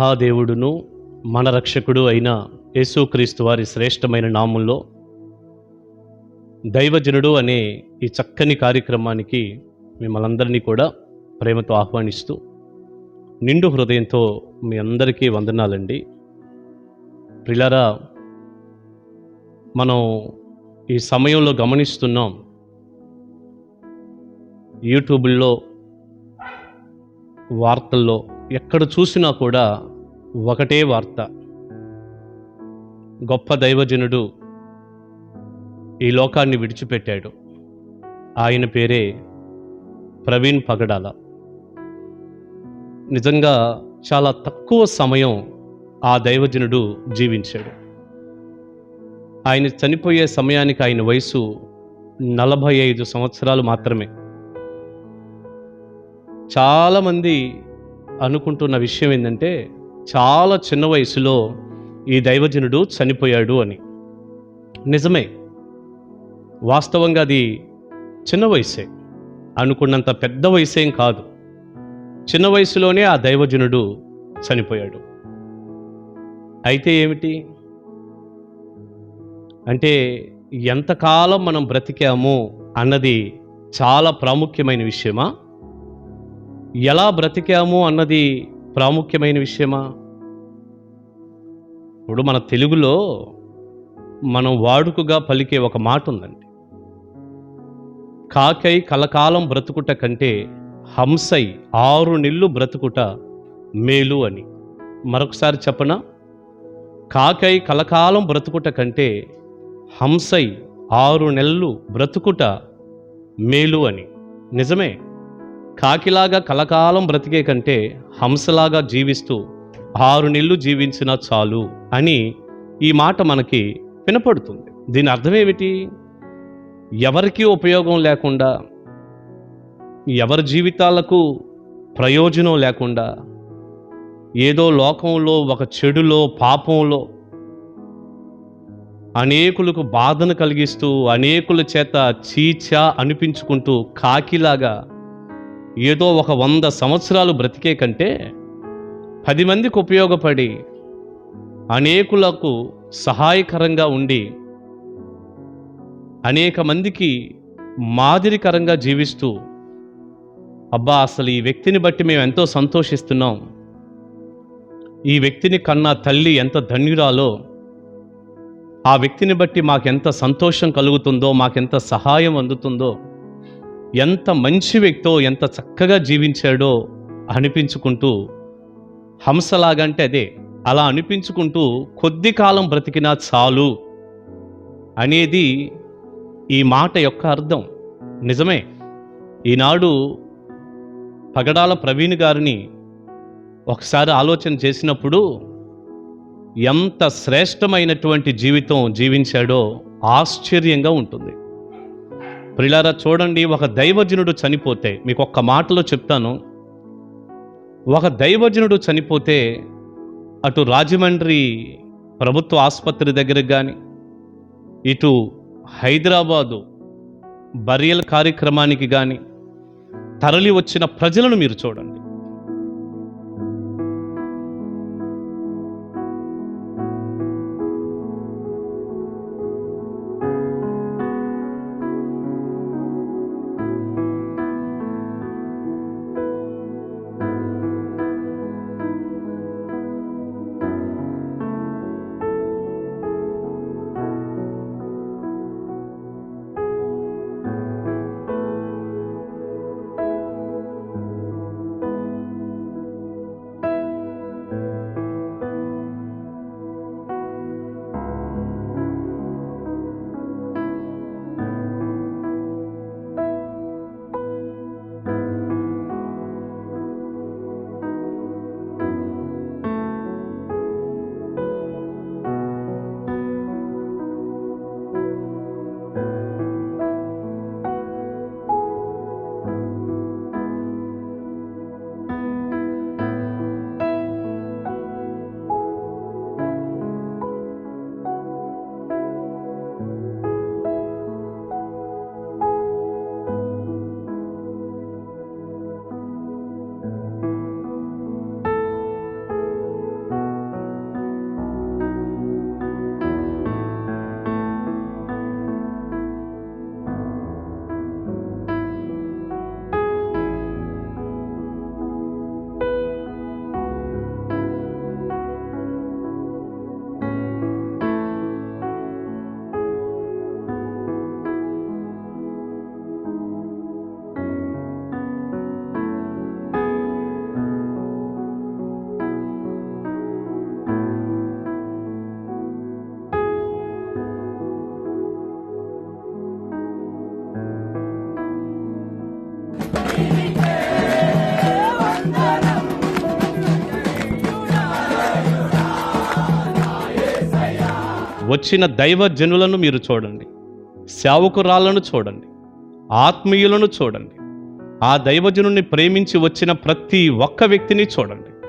మహాదేవుడును మన రక్షకుడు అయిన యేసుక్రీస్తు వారి శ్రేష్టమైన నామంలో దైవజనుడు అనే ఈ చక్కని కార్యక్రమానికి మిమ్మల్ందరినీ కూడా ప్రేమతో ఆహ్వానిస్తూ నిండు హృదయంతో మీ అందరికీ వందనాలండి. ప్రిలారా మనం ఈ సమయంలో గమనిస్తున్నాం యూట్యూబ్లో వార్తల్లో ఎక్కడ చూసినా కూడా ఒకటే వార్త. గొప్ప దైవజనుడు ఈ లోకాన్ని విడిచిపెట్టాడు. ఆయన పేరే ప్రవీణ్ పగడాల. నిజంగా చాలా తక్కువ సమయం ఆ దైవజనుడు జీవించాడు. ఆయన చనిపోయే సమయానికి ఆయన వయసు నలభై ఐదు సంవత్సరాలు మాత్రమే. చాలామంది అనుకుంటున్న విషయం ఏంటంటే చాలా చిన్న వయసులో ఈ దైవజనుడు చనిపోయాడు అని. నిజమే. వాస్తవంగా అది చిన్న వయసే. అనుకున్నంత పెద్ద వయసేం కాదు. చిన్న వయసులోనే ఆ దైవజనుడు చనిపోయాడు. అయితే ఏమిటి? అంటే ఎంతకాలం మనం బ్రతికాము అన్నది చాలా ప్రాముఖ్యమైన విషయమా? ఎలా బ్రతికాము అన్నది ప్రాముఖ్యమైన విషయమా? ఇప్పుడు మన తెలుగులో మనం వాడుకగా పలికే ఒక మాట ఉందండి. కాకై కలకాలం బ్రతుకుట కంటే హంసై ఆరు నెల్లు బ్రతుకుట మేలు అని. మరొకసారి చెప్పనా? కాకై కలకాలం బ్రతుకుట కంటే హంసై ఆరు నెలలు బ్రతుకుట మేలు అని. నిజమే? కాకిలాగా కలకాలం బ్రతికే కంటే హంసలాగా జీవిస్తూ ఆరు నెలలు జీవించినా చాలు అని ఈ మాట మనకి వినపడుతుంది. దీని అర్థం ఏమిటి? ఎవరికీ ఉపయోగం లేకుండా ఎవరి జీవితాలకు ప్రయోజనం లేకుండా ఏదో లోకంలో ఒక చెడులో పాపంలో అనేకులకు బాధను కలిగిస్తూ అనేకుల చేత చీచా అనిపించుకుంటూ కాకిలాగా ఏదో ఒక వంద సంవత్సరాలు బ్రతికే కంటే పది మందికి ఉపయోగపడి అనేకులకు సహాయకరంగా ఉండి అనేక మందికి మాదిరికరంగా జీవిస్తూ అబ్బా అసలు ఈ వ్యక్తిని బట్టి మేము ఎంతో సంతోషిస్తున్నాం. ఈ వ్యక్తిని కన్నా తల్లి ఎంత ధన్యురాలో ఆ వ్యక్తిని బట్టి మాకెంత సంతోషం కలుగుతుందో మాకెంత సహాయం అందుతుందో ఎంత మంచి వ్యక్తో ఎంత చక్కగా జీవించాడో అనిపించుకుంటూ హంసలాగంటే అదే అలా అనిపించుకుంటూ కొద్ది కాలం బ్రతికినా చాలు అనేది ఈ మాట యొక్క అర్థం. నిజమే. ఈనాడు పగడాల ప్రవీణ్ గారిని ఒకసారి ఆలోచన చేసినప్పుడు ఎంత శ్రేష్టమైనటువంటి జీవితం జీవించాడో ఆశ్చర్యంగా ఉంటుంది. ప్రిలారా చూడండి ఒక దైవజనుడు చనిపోతే మీకు ఒక్క మాటలో చెప్తాను. ఒక దైవజనుడు చనిపోతే అటు రాజమండ్రి ప్రభుత్వ ఆసుపత్రి దగ్గరకు కానీ ఇటు హైదరాబాదు బరియల్ కార్యక్రమానికి కానీ తరలి వచ్చిన ప్రజలను మీరు చూడండి. వచ్చిన దైవజనులను మీరు చూడండి. సేవకురాలను చూడండి. ఆత్మీయులను చూడండి. ఆ దైవజనుని ప్రేమించి వచ్చిన ప్రతి ఒక్క వ్యక్తిని చూడండి.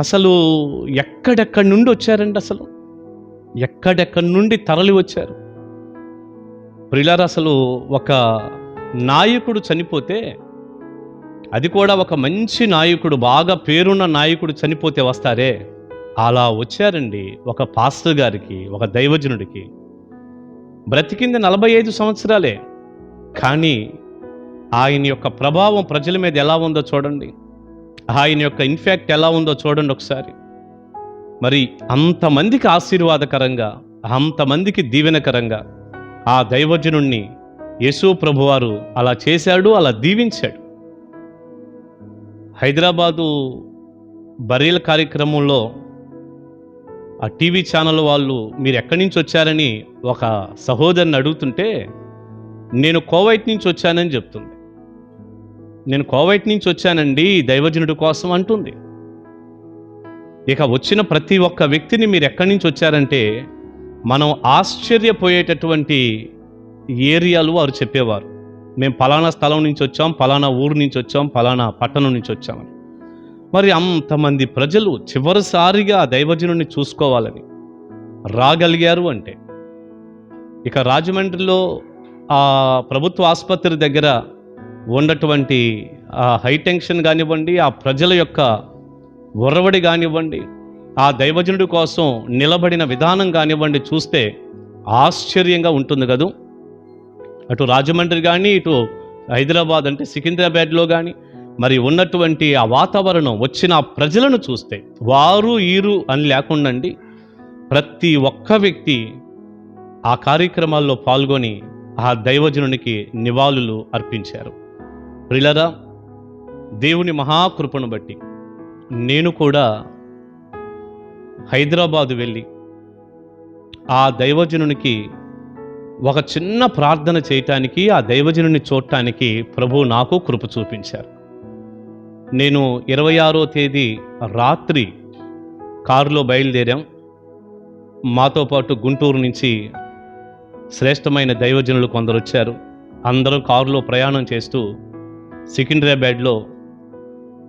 అసలు ఎక్కడెక్కడి నుండి వచ్చారండి అసలు? ఎక్కడెక్కడి నుండి తరలి వచ్చారు? ప్రిలార్ అసలు ఒక నాయకుడు చనిపోతే అది కూడా ఒక మంచి నాయకుడు బాగా పేరున్న నాయకుడు చనిపోతే వస్తారే? అలా వచ్చారండి ఒక పాస్టర్ గారికి ఒక దైవజనుడికి. బ్రతికింది నలభై ఐదు సంవత్సరాలే. కానీ ఆయన యొక్క ప్రభావం ప్రజల మీద ఎలా ఉందో చూడండి. ఆయన యొక్క ఇన్ఫాక్ట్ ఎలా ఉందో చూడండి ఒకసారి. మరి అంతమందికి ఆశీర్వాదకరంగా అంతమందికి దీవెనకరంగా ఆ దైవజనుణ్ణి యేసు ప్రభువారు అలా చేశాడు అలా దీవించాడు. హైదరాబాదు బరీల కార్యక్రమంలో ఆ టీవీ ఛానల్ వాళ్ళు మీరు ఎక్కడి నుంచి వచ్చారని ఒక సహోదరిని అడుగుతుంటే నేను కోవైట్ నుంచి వచ్చానని చెప్తుంది. నేను కోవైట్ నుంచి వచ్చానండి దైవజనుడి కోసం అంటుంది. ఇక వచ్చిన ప్రతి ఒక్క వ్యక్తిని మీరు ఎక్కడి నుంచి వచ్చారంటే మనం ఆశ్చర్యపోయేటటువంటి ఏరియాలు వారు చెప్పేవారు. మేము పలానా స్థలం నుంచి వచ్చాం పలానా ఊరు నుంచి వచ్చాం పలానా పట్టణం నుంచి వచ్చామని. మరి అంతమంది ప్రజలు చివరిసారిగా దైవజనుని దైవజనుడిని చూసుకోవాలని రాగలిగారు అంటే. ఇక రాజమండ్రిలో ఆ ప్రభుత్వ ఆసుపత్రి దగ్గర ఉన్నటువంటి ఆ హై టెన్షన్ కానివ్వండి ఆ ప్రజల యొక్క ఒరవడి కానివ్వండి ఆ దైవజనుడి కోసం నిలబడిన విధానం కానివ్వండి చూస్తే ఆశ్చర్యంగా ఉంటుంది కదూ. అటు రాజమండ్రి కానీ ఇటు హైదరాబాద్ అంటే సికింద్రాబాద్లో కానీ మరి ఉన్నటువంటి ఆ వాతావరణం వచ్చిన ప్రజలను చూస్తే వారు ఈరు అని లేకుండండి ప్రతి ఒక్క వ్యక్తి ఆ కార్యక్రమాల్లో పాల్గొని ఆ దైవజనునికి నివాళులు అర్పించారు. ప్రిలరా దేవుని మహాకృపను బట్టి నేను కూడా హైదరాబాదు వెళ్ళి ఆ దైవజనునికి ఒక చిన్న ప్రార్థన చేయటానికి ఆ దైవజనుని చూడటానికి ప్రభు నాకు కృప చూపించారు. నేను ఇరవై ఆరో తేదీ రాత్రి కారులో బయలుదేరాం. మాతో పాటు గుంటూరు నుంచి శ్రేష్టమైన దైవజనులు కొందరు వచ్చారు. అందరూ కారులో ప్రయాణం చేస్తూ సికింద్రాబాద్లో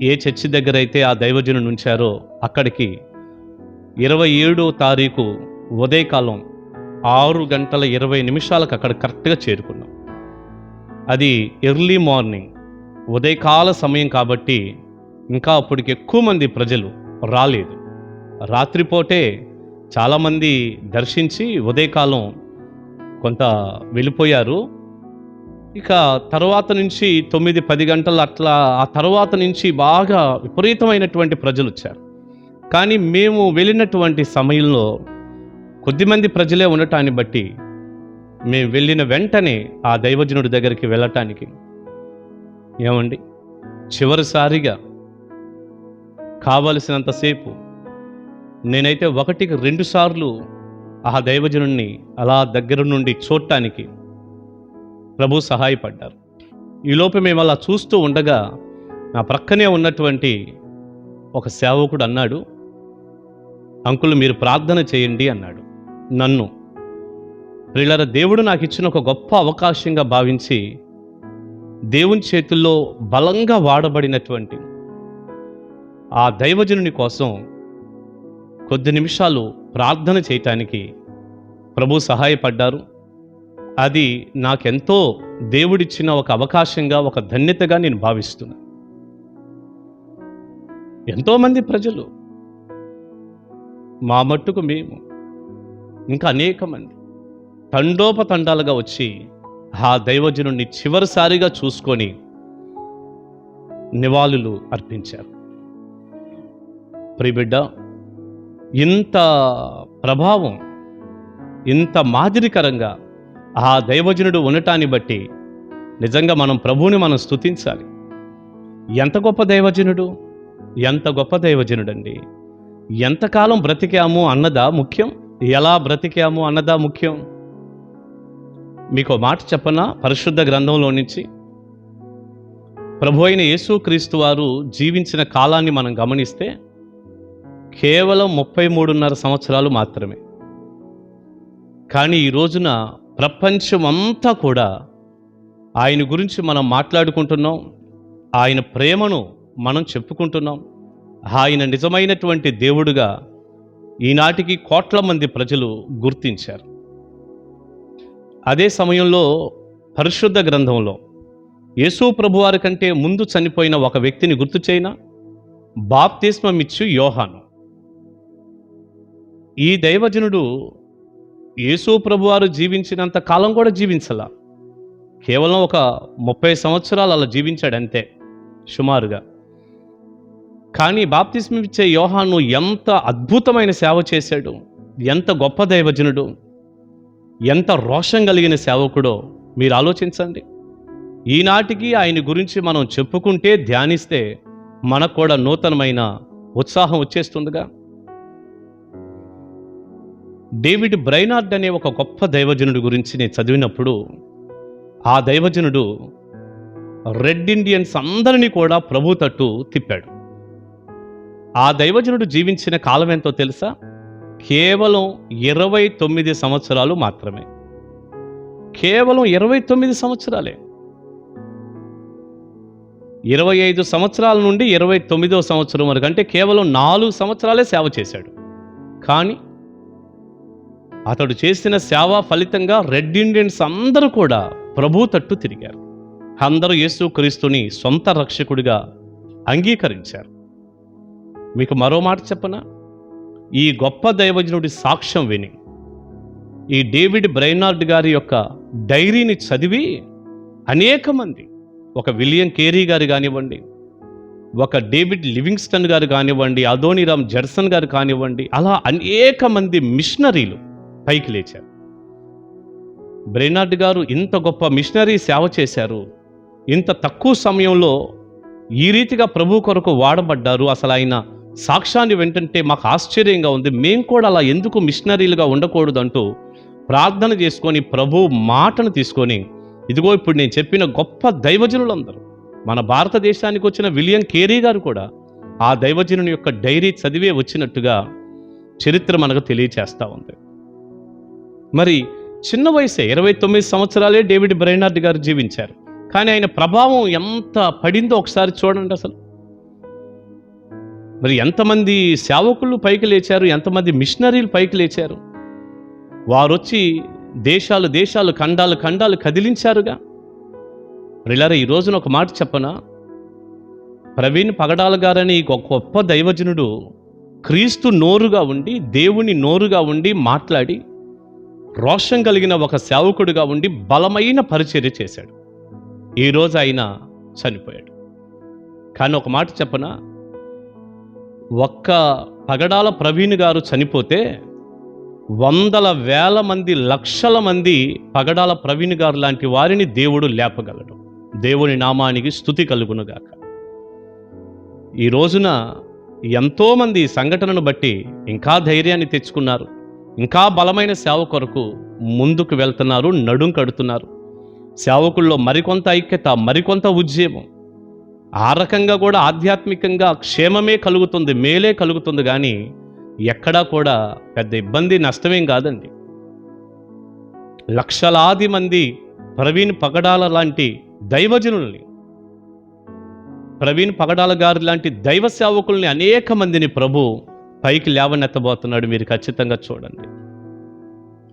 ఏ చర్చి దగ్గర అయితే ఆ దైవజనుడు ఉంచారో అక్కడికి ఇరవై ఏడో తారీఖు ఉదయకాలం ఆరు గంటల ఇరవై నిమిషాలకు అక్కడ కరెక్ట్గా చేరుకున్నాం. అది ఎర్లీ మార్నింగ్. ఉదయకాల సమయం కాబట్టి ఇంకా అప్పటికి ఎక్కువ మంది ప్రజలు రాలేదు. రాత్రిపూటే చాలామంది దర్శించి ఉదయకాలం కొంత వెళ్ళిపోయారు. ఇక తర్వాత నుంచి తొమ్మిది పది గంటలు అట్లా ఆ తర్వాత నుంచి బాగా విపరీతమైనటువంటి ప్రజలు వచ్చారు. కానీ మేము వెళ్ళినటువంటి సమయంలో కొద్దిమంది ప్రజలే ఉండటాన్ని బట్టి మేము వెళ్ళిన వెంటనే ఆ దైవజనుడి దగ్గరికి వెళ్ళటానికి ఏమండి? చివరిసారిగా కావలసినంతసేపు నేనైతే ఒకటికి రెండు సార్లు ఆ దైవజనుణ్ణి అలా దగ్గర నుండి చూడటానికి ప్రభు సహాయపడ్డారు. ఈలోపు మేము అలా చూస్తూ ఉండగా నా ప్రక్కనే ఉన్నటువంటి ఒక సేవకుడు అన్నాడు అంకుల్ మీరు ప్రార్థన చేయండి అన్నాడు. నన్ను ప్రియులర దేవుడు నాకు ఇచ్చిన ఒక గొప్ప అవకాశంగా భావించి దేవుని చేతుల్లో బలంగా వాడబడినటువంటి ఆ దైవజనుని కోసం కొద్ది నిమిషాలు ప్రార్థన చేయటానికి ప్రభు సహాయపడ్డారు. అది నాకెంతో దేవుడిచ్చిన ఒక అవకాశంగా ఒక ధన్యతగా నేను భావిస్తున్నాను ఎంతోమంది ప్రజలు మా మట్టుకు మేము ఇంకా అనేక మంది తండోపతండాలుగా వచ్చి ఆ దైవజనుడిని చివరిసారిగా చూసుకొని నివాళులు అర్పించారు. ప్రిబిడ్డ ఇంత ప్రభావం ఇంత మాదిరికరంగా ఆ దైవజనుడు ఉండటాన్ని బట్టి నిజంగా మనం ప్రభువుని మనం స్తుతించాలి. ఎంత గొప్ప దైవజనుడు ఎంత గొప్ప దైవజనుడండి. ఎంతకాలం బ్రతికాము అన్నదా ముఖ్యం? ఎలా బ్రతికాము అన్నదా ముఖ్యం? మీకు మాట చెప్పనా? పరిశుద్ధ గ్రంథంలో నుంచి. ప్రభు అయిన యేసుక్రీస్తు వారు జీవించిన కాలాన్ని మనం గమనిస్తే కేవలం ముప్పై మూడున్నర సంవత్సరాలు మాత్రమే. కానీ ఈ రోజున ప్రపంచమంతా కూడా ఆయన గురించి మనం మాట్లాడుకుంటున్నాం. ఆయన ప్రేమను మనం చెప్పుకుంటున్నాం. ఆయన నిజమైనటువంటి దేవుడుగా ఈనాటికి కోట్ల మంది ప్రజలు గుర్తించారు. అదే సమయంలో పరిశుద్ధ గ్రంథంలో యేసు ప్రభువారి కంటే ముందు చనిపోయిన ఒక వ్యక్తిని గుర్తు చేయనా? బాప్తిస్మమిచ్చు యోహాను. ఈ దైవజనుడు యేసు ప్రభువారు జీవించినంత కాలం కూడా జీవించలా. కేవలం ఒక ముప్పై సంవత్సరాలు అలా జీవించాడు అంతే సుమారుగా. కానీ బాప్తిస్మిచ్చే యోహాను ఎంత అద్భుతమైన సేవ చేశాడు ఎంత గొప్ప దైవజనుడు. ఎంత రోషం కలిగిన సేవకుడో మీరు ఆలోచించండి. ఈనాటికి ఆయన గురించి మనం చెప్పుకుంటే ధ్యానిస్తే మనకు కూడా నూతనమైన ఉత్సాహం వచ్చేస్తుందిగా. డేవిడ్ బ్రైనార్డ్ అనే ఒక గొప్ప దైవజనుడి గురించి నేను చదివినప్పుడు ఆ దైవజనుడు రెడ్ ఇండియన్స్ అందరినీ కూడా ప్రభు తట్టు తిప్పాడు. ఆ దైవజనుడు జీవించిన కాలం ఎంతో తెలుసా? కేవలం ఇరవై తొమ్మిది సంవత్సరాలు మాత్రమే. కేవలం ఇరవై తొమ్మిది సంవత్సరాలే. ఇరవై ఐదు సంవత్సరాల నుండి ఇరవై తొమ్మిదో సంవత్సరం వరకు అంటే కేవలం నాలుగు సంవత్సరాలే సేవ చేశాడు. కానీ అతడు చేసిన సేవ ఫలితంగా రెడ్ ఇండియన్స్ అందరూ కూడా ప్రభు తట్టు తిరిగారు. అందరూ యేసు క్రీస్తుని సొంత రక్షకుడిగా అంగీకరించారు. మీకు మరో మాట చెప్పనా? ఈ గొప్ప దైవజనుడి సాక్ష్యం విని. ఈ డేవిడ్ బ్రైనార్డ్ గారి యొక్క డైరీని చదివి అనేక మంది ఒక విలియం కేరీ గారు కానివ్వండి ఒక డేవిడ్ లివింగ్స్టన్ గారు కానివ్వండి అదోనిరామ్ జర్సన్ గారు కానివ్వండి అలా అనేక మంది మిషనరీలు పైకి లేచారు. బ్రెనార్డ్ గారు ఇంత గొప్ప మిషనరీ సేవ చేశారు ఇంత తక్కువ సమయంలో ఈ రీతిగా ప్రభు కొరకు వాడబడ్డారు అసలు ఆయన సాక్ష్యాన్ని వెంటంటే మాకు ఆశ్చర్యంగా ఉంది. మేము కూడా అలా ఎందుకు మిషనరీలుగా ఉండకూడదు అంటూ ప్రార్థన చేసుకొని ప్రభు మాటను తీసుకొని ఇదిగో ఇప్పుడు నేను చెప్పిన గొప్ప దైవజనులందరూ మన భారతదేశానికి వచ్చిన విలియం కేరీ గారు కూడా ఆ దైవజనుని యొక్క డైరీ చదివే వచ్చినట్టుగా చరిత్ర మనకు తెలియచేస్తూ ఉంది. మరి చిన్న వయసే ఇరవై తొమ్మిది సంవత్సరాలే డేవిడ్ బ్రైనార్డ్ గారు జీవించారు. కానీ ఆయన ప్రభావం ఎంత పడిందో ఒకసారి చూడండి అసలు. మరి ఎంతమంది సేవకులు పైకి లేచారు? ఎంతమంది మిషనరీలు పైకి లేచారు? వారు వచ్చి దేశాలు దేశాలు ఖండాలు ఖండాలు కదిలించారుగా. ప్రిలారా ఈ రోజున ఒక మాట చెప్పనా? ప్రవీణ్ పగడాల గారని ఒక గొప్ప దైవజనుడు క్రీస్తు నోరుగా ఉండి దేవుని నోరుగా ఉండి మాట్లాడి రోషం కలిగిన ఒక సేవకుడుగా ఉండి బలమైన పరిచర్య చేశాడు. ఈరోజు ఆయన చనిపోయాడు. కానీ ఒక మాట చెప్పనా? ఒక్క పగడాల ప్రవీణ్ గారు చనిపోతే వందల వేల మంది లక్షల మంది పగడాల ప్రవీణ్ గారు లాంటి వారిని దేవుడు లేపగలడు. దేవుని నామానికి స్థుతి కలుగునుగాక. ఈ రోజున ఎంతోమంది సంఘటనను బట్టి ఇంకా ధైర్యాన్ని తెచ్చుకున్నారు. ఇంకా బలమైన సేవ కొరకు ముందుకు వెళ్తున్నారు నడుం కడుతున్నారు. సేవకుల్లో మరికొంత ఐక్యత మరికొంత ఉద్యమం ఆ రకంగా కూడా ఆధ్యాత్మికంగా క్షేమమే కలుగుతుంది మేలే కలుగుతుంది. కానీ ఎక్కడా కూడా పెద్ద ఇబ్బంది నష్టమేం కాదండి. లక్షలాది మంది ప్రవీణ్ పగడాల లాంటి దైవజనుల్ని ప్రవీణ్ పగడాల గారి లాంటి దైవ సేవకుల్ని అనేక మందిని ప్రభు పైకి లేవనెత్తబోతున్నాడు. మీరు ఖచ్చితంగా చూడండి.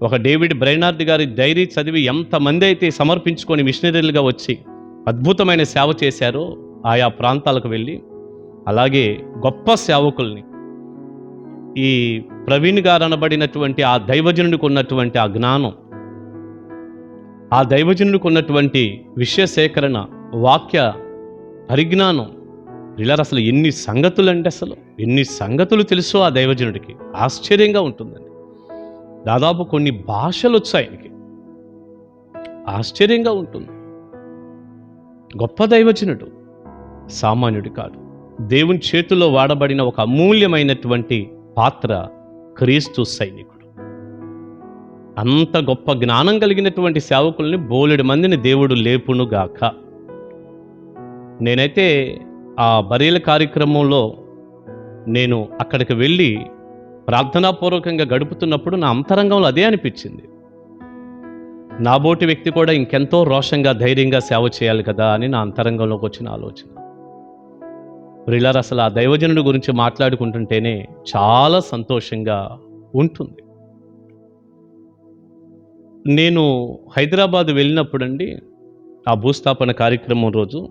ఒక డేవిడ్ బ్రైనార్డ్ గారి డైరీ చదివి ఎంతమంది అయితే సమర్పించుకొని మిషనరీలుగా వచ్చి అద్భుతమైన సేవ చేశారో ఆయా ప్రాంతాలకు వెళ్ళి అలాగే గొప్ప సేవకుల్ని ఈ ప్రవీణ్ గారు అనబడినటువంటి ఆ దైవజనుడికి ఉన్నటువంటి ఆ జ్ఞానం ఆ దైవజనుడికి ఉన్నటువంటి విషయ సేకరణ వాక్య పరిజ్ఞానం ఇలా అసలు ఎన్ని సంగతులు అంటే అసలు ఎన్ని సంగతులు తెలుసో ఆ దైవజనుడికి. ఆశ్చర్యంగా ఉంటుందండి. దాదాపు కొన్ని భాషలు వచ్చాయి ఆయనకి. ఆశ్చర్యంగా ఉంటుంది. గొప్ప దైవజనుడు. సామాన్యుడి కాదు. దేవుని చేతిలో వాడబడిన ఒక అమూల్యమైనటువంటి పాత్ర క్రీస్తు సైనికుడు. అంత గొప్ప జ్ఞానం కలిగినటువంటి సేవకుల్ని బోలెడు మందిని దేవుడు లేపునుగాక నేనైతే ఆ బరీల కార్యక్రమంలో నేను అక్కడికి వెళ్ళి ప్రార్థనాపూర్వకంగా గడుపుతున్నప్పుడు నా అంతరంగంలో అదే అనిపించింది. నాబోటి వ్యక్తి కూడా ఇంకెంతో రోషంగా ధైర్యంగా సేవ చేయాలి కదా అని నా అంతరంగంలోకి వచ్చిన ఆలోచన. ప్రిల్లర్ అసలు ఆ దైవజనుడి గురించి మాట్లాడుకుంటుంటేనే చాలా సంతోషంగా ఉంటుంది. నేను హైదరాబాద్ వెళ్ళినప్పుడండి ఆ భూస్థాపన కార్యక్రమం రోజు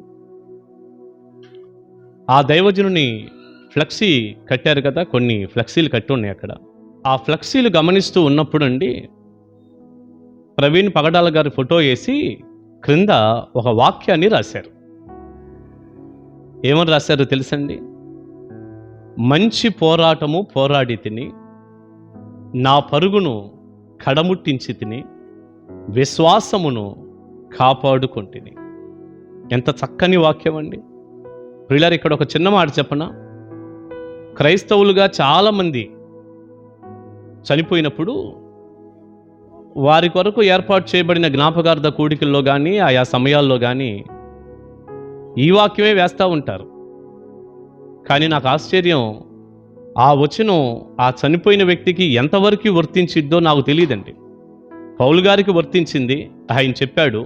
ఆ దైవజనుని ఫ్లెక్సీ కట్టారు కదా కొన్ని ఫ్లెక్సీలు కట్టి ఉన్నాయి అక్కడ. ఆ ఫ్లెక్సీలు గమనిస్తూ ఉన్నప్పుడండి ప్రవీణ్ పగడాల గారి ఫోటో వేసి క్రింద ఒక వాక్యాన్ని రాశారు. ఏమని రాశారో తెలుసండి? మంచి పోరాటము పోరాడి తిని నా పరుగును కడముట్టించి తిని విశ్వాసమును కాపాడుకుంటుని ఎంత చక్కని వాక్యం అండి. ప్రియులారు ఇక్కడ ఒక చిన్న మాట చెప్పనా? క్రైస్తవులుగా చాలామంది చనిపోయినప్పుడు వారి కొరకు ఏర్పాటు చేయబడిన జ్ఞాపకార్థ కూడికల్లో కానీ ఆయా సమయాల్లో కానీ ఈ వాక్యమే వేస్తూ ఉంటారు. కానీ నాకు ఆశ్చర్యం ఆ వచనం ఆ చనిపోయిన వ్యక్తికి ఎంతవరకు వర్తించిద్దో నాకు తెలియదండి. పౌలు గారికి వర్తించింది ఆయన చెప్పాడు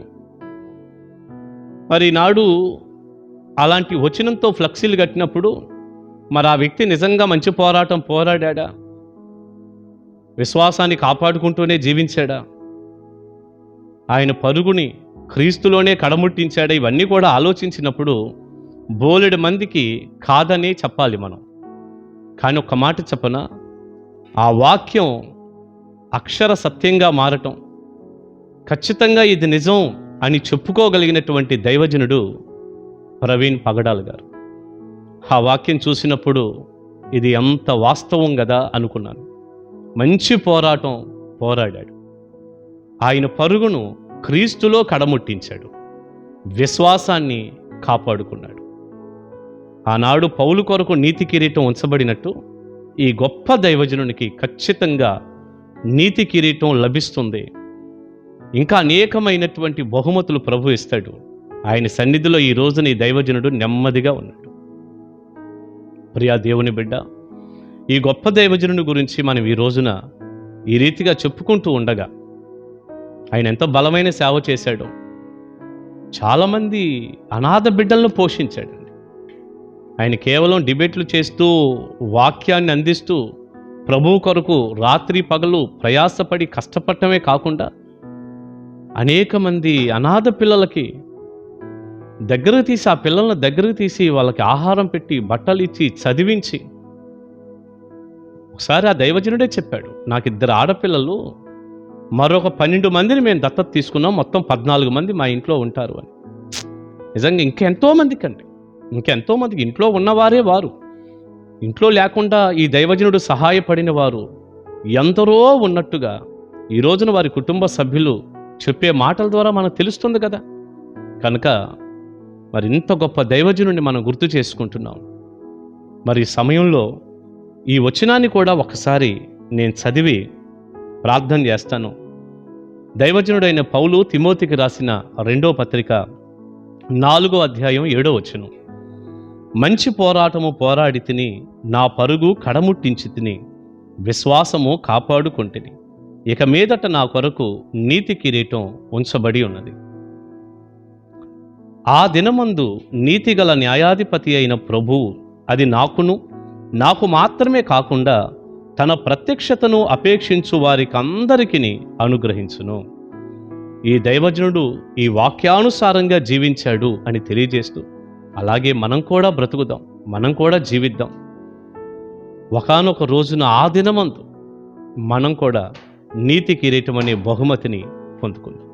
మరి నాడు అలాంటి వచనంతో ఫ్లెక్సీలు కట్టినప్పుడు మరి ఆ వ్యక్తి నిజంగా మంచి పోరాటం పోరాడా విశ్వాసాన్ని కాపాడుకుంటూనే జీవించాడా? ఆయన పరుగుని క్రీస్తులోనే కడముట్టించాడు ఇవన్నీ కూడా ఆలోచించినప్పుడు బోలెడు మందికి కాదనే చెప్పాలి మనం. కానీ ఒక మాట చెప్పన? ఆ వాక్యం అక్షర సత్యంగా మారటం. ఖచ్చితంగా ఇది నిజం అని చెప్పుకోగలిగినటువంటి దైవజనుడు ప్రవీణ్ పగడాల్ గారు. ఆ వాక్యం చూసినప్పుడు ఇది ఎంత వాస్తవం కదా అనుకున్నాను. మంచి పోరాటం పోరాడాడు. ఆయన పరుగును క్రీస్తులో కడముట్టించాడు. విశ్వాసాన్ని కాపాడుకున్నాడు. ఆనాడు పౌలు కొరకు నీతి కిరీటం ఉంచబడినట్టు ఈ గొప్ప దైవజనునికి ఖచ్చితంగా నీతి కిరీటం లభిస్తుంది. ఇంకా అనేకమైనటువంటి బహుమతులు ప్రభు ఇస్తాడు. ఆయన సన్నిధిలో ఈ రోజున ఈ దైవజనుడు నెమ్మదిగా ఉన్నాడు. ప్రియా దేవుని బిడ్డ ఈ గొప్ప దైవజనుని గురించి మనం ఈ రోజున ఈ రీతిగా చెప్పుకుంటూ ఉండగా ఆయన ఎంతో బలమైన సేవ చేశాడు. చాలామంది అనాథ బిడ్డలను పోషించాడు ఆయన కేవలం డిబేట్లు చేస్తూ వాక్యాన్ని అందిస్తూ ప్రభువు కొరకు రాత్రి పగలు ప్రయాసపడి కష్టపడటమే కాకుండా అనేక మంది అనాథ పిల్లలకి దగ్గర తీసి ఆ పిల్లలను దగ్గర తీసి వాళ్ళకి ఆహారం పెట్టి బట్టలు ఇచ్చి చదివించి ఒకసారి ఆ దైవజనుడే చెప్పాడు నాకు ఇద్దరు ఆడపిల్లలు మరొక పన్నెండు మందిని మేము దత్తత తీసుకున్నాం. మొత్తం పద్నాలుగు మంది మా ఇంట్లో ఉంటారు అని. నిజంగా ఇంకెంతో మందికి అండి ఇంకెంతో మందికి ఇంట్లో ఉన్నవారే వారు. ఇంట్లో లేకుండా ఈ దైవజనుడు సహాయపడిన వారు ఎందరో ఉన్నట్టుగా ఈ రోజున వారి కుటుంబ సభ్యులు చెప్పే మాటల ద్వారా మనకు తెలుస్తుంది కదా. కనుక మరి ఇంత గొప్ప దైవజనుడిని మనం గుర్తు చేసుకుంటున్నాం. మరి సమయంలో ఈ వచనాన్ని కూడా ఒకసారి నేను చదివి ప్రార్థన చేస్తాను. దైవజనుడైన పౌలు తిమోతికి రాసిన రెండో పత్రిక నాలుగో అధ్యాయం ఏడో వచ్చును మంచి పోరాటము పోరాడి తిని నా పరుగు కడముట్టించి తిని విశ్వాసము కాపాడుకుంటుని. ఇక మీదట నా కొరకు నీతి కిరీటం ఉంచబడి ఉన్నది. ఆ దినమందు నీతిగల న్యాయాధిపతి అయిన ప్రభువు అది నాకును నాకు మాత్రమే కాకుండా తన ప్రత్యక్షతను అపేక్షించు వారికందరికీ అనుగ్రహించును. ఈ దైవజనుడు ఈ వాక్యానుసారంగా జీవించాడు అని తెలియజేస్తూ అలాగే మనం కూడా బ్రతుకుదాం మనం కూడా జీవిద్దాం. ఒకనొక రోజున ఆ దినమందు మనం కూడా నీతి కిరీటం అనే బహుమతిని పొందుకుందాం.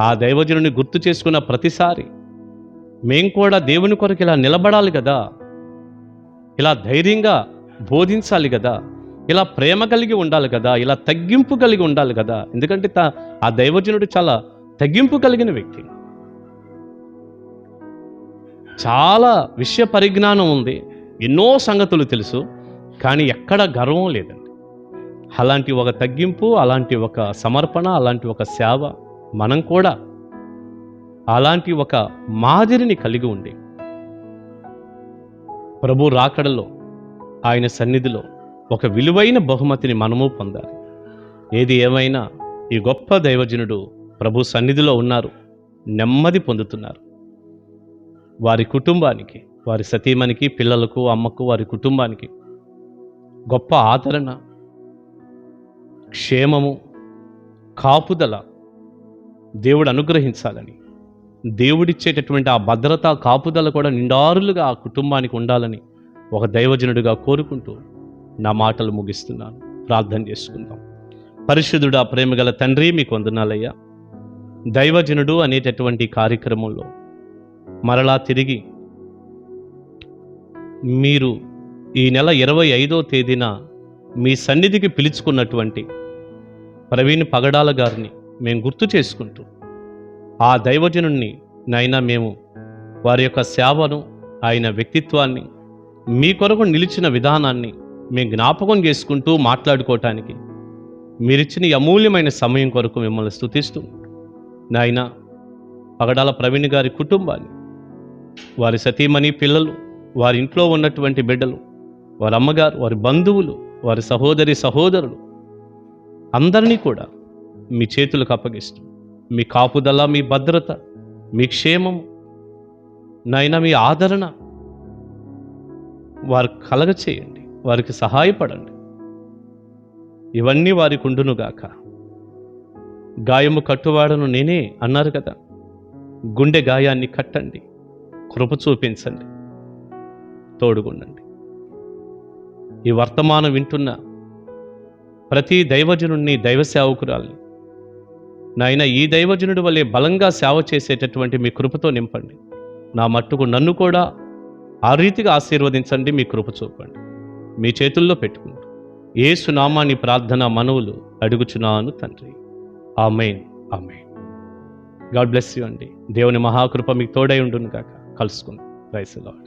ఆ దైవజనుని గుర్తు చేసుకున్న ప్రతిసారి మేం కూడా దేవుని కొరకు ఇలా నిలబడాలి కదా ఇలా ధైర్యంగా బోధించాలి కదా ఇలా ప్రేమ కలిగి ఉండాలి కదా ఇలా తగ్గింపు కలిగి ఉండాలి కదా. ఎందుకంటే తా ఆ దైవజనుడు చాలా తగ్గింపు కలిగిన వ్యక్తి. చాలా విషయ పరిజ్ఞానం ఉంది ఎన్నో సంగతులు తెలుసు కానీ ఎక్కడ గర్వం లేదండి. అలాంటి ఒక తగ్గింపు అలాంటి ఒక సమర్పణ అలాంటి ఒక సేవ మనం కూడా అలాంటి ఒక మాదిరిని కలిగి ఉండి ప్రభు రాకడలో ఆయన సన్నిధిలో ఒక విలువైన బహుమతిని మనము పొందాలి. ఏది ఏమైనా ఈ గొప్ప దైవజనుడు ప్రభు సన్నిధిలో ఉన్నారు నెమ్మది పొందుతున్నారు. వారి కుటుంబానికి వారి సతీమణికి పిల్లలకు అమ్మకు వారి కుటుంబానికి గొప్ప ఆదరణ క్షేమము కాపుదల దేవుడు అనుగ్రహించాలని దేవుడిచ్చేటటువంటి ఆ భద్రత కాపుదల కూడా నిండారులుగా ఆ కుటుంబానికి ఉండాలని ఒక దైవజనుడిగా కోరుకుంటూ నా మాటలు ముగిస్తున్నాను. ప్రార్థన చేసుకుందాం. పరిశుద్ధుడు ఆ ప్రేమగల తండ్రి మీకు వందనాలయ్యా. దైవజనుడు అనేటటువంటి కార్యక్రమంలో మరలా తిరిగి మీరు ఈ నెల ఇరవై ఐదో తేదీన మీ సన్నిధికి పిలుచుకున్నటువంటి ప్రవీణ్ పగడాల గారిని మేము గుర్తు చేసుకుంటూ ఆ దైవజనుణ్ణి నైనా మేము వారి యొక్క సేవను ఆయన వ్యక్తిత్వాన్ని మీ కొరకు నిలిచిన విధానాన్ని మేము జ్ఞాపకం చేసుకుంటూ మాట్లాడుకోవటానికి మీరిచ్చిన అమూల్యమైన సమయం కొరకు మిమ్మల్ని స్థుతిస్తూ నాయన పగడాల ప్రవీణ్ గారి కుటుంబాన్ని వారి సతీమణి పిల్లలు వారి ఇంట్లో ఉన్నటువంటి బిడ్డలు వారి అమ్మగారు వారి బంధువులు వారి సహోదరి సహోదరులు అందరినీ కూడా మీ చేతులకు అప్పగిస్తూ మీ కాపుదల మీ భద్రత మీ క్షేమం నైనా మీ ఆదరణ వారు కలగ చేయండి వారికి సహాయపడండి. ఇవన్నీ వారికి ఉండునుగాక గాయము కట్టువాడను నేనే అన్నారు కదా. గుండె గాయాన్ని కట్టండి. కృప చూపించండి. తోడుగుండండి. ఈ వర్తమానం వింటున్న ప్రతి దైవజనుడిని దైవ సేవకురాల్ని నాయన ఈ దైవజనుడి వల్లే బలంగా సేవ చేసేటటువంటి మీ కృపతో నింపండి. నా మట్టుకు నన్ను కూడా ఆ రీతిగా ఆశీర్వదించండి. మీ కృప చూపండి. మీ చేతుల్లో పెట్టుకుంటూ. ఏ సునామాని ప్రార్థన మనవులు అడుగుచున్నాను తండ్రి. Amen amen. God bless you అండి. దేవుని మహాకృప మీకు తోడై ఉండును కాక కలుసుకుందాం. Rice lord